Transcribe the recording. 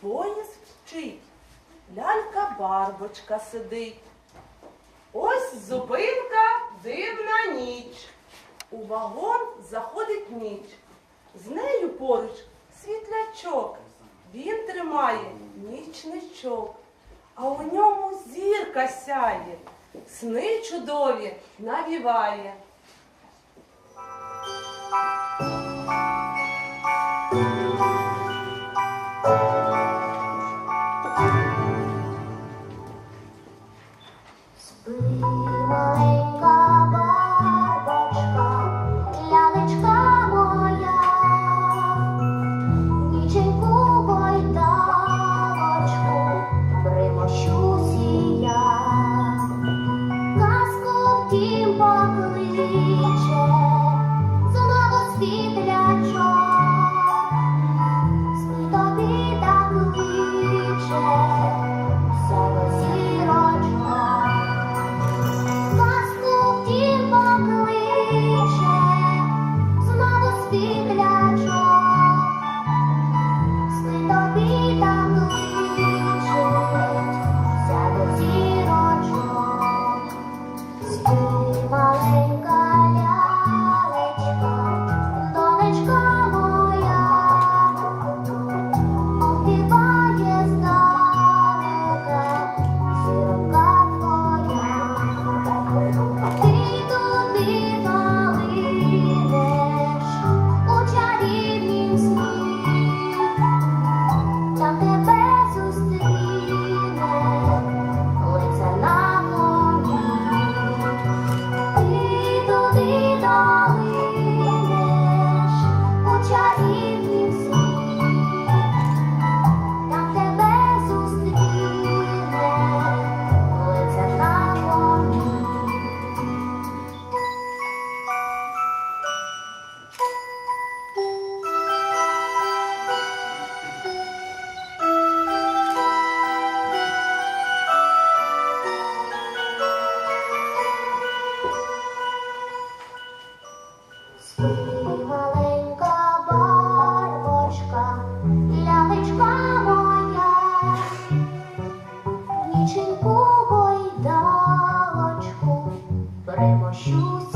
поїзд вчить, лялька барбочка сидить. Ось зупинка, дивна ніч. У вагон заходить ніч. З нею поруч світлячок. Він тримає нічничок, а у ньому зірка сяє, сни чудові навіває. Спи, маленька барбочка, лялечка моя, ніченьку гойдалочку примощусь